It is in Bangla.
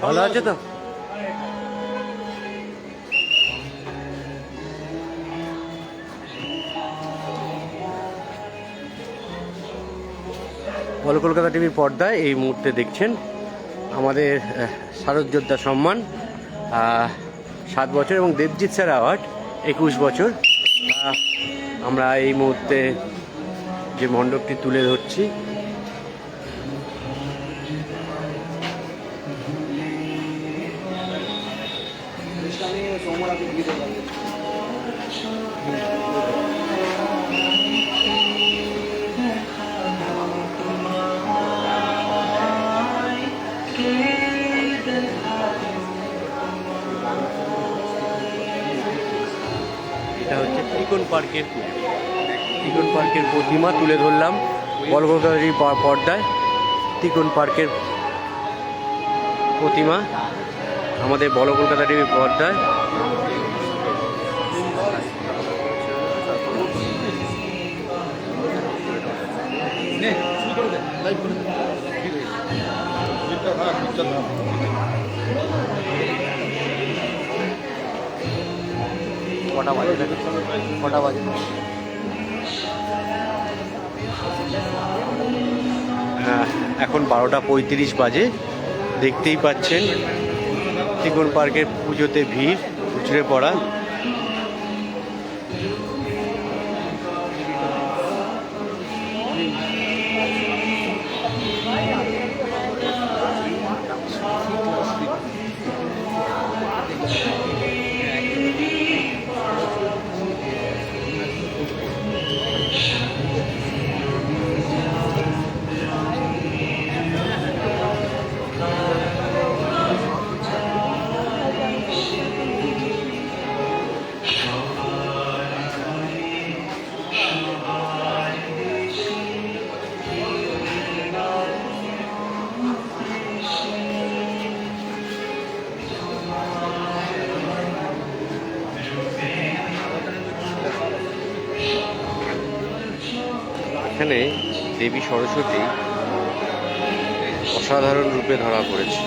ভালো আছে তো? বল কলকাতা টিভির পর্দায় এই মুহূর্তে দেখছেন আমাদের আহ, শারদ যোদ্ধা সম্মান সাত বছর এবং দেবজিৎ স্যার অ্যাওয়ার্ড একুশ বছর। আমরা এই মুহূর্তে যে মণ্ডপটি তুলে ধরছি এটা হচ্ছে ত্রিকোণ পার্কের ত্রিকোণ পার্কের প্রতিমা তুলে ধরলাম প- পর্দায়। ত্রিকোণ পার্কের প্রতিমা আমাদের বল কলকাতা পর্দায়। কটা বাজে? কটা বাজে? হ্যাঁ এখন বারোটা পঁয়ত্রিশ বাজে। দেখতেই পাচ্ছেন, ত্রিকোণ পার্কের পুজোতে ভিড়, উচড়ে পড়া। you. এখানে দেবী সরস্বতী অসাধারণ রূপে ধরা পড়েছে।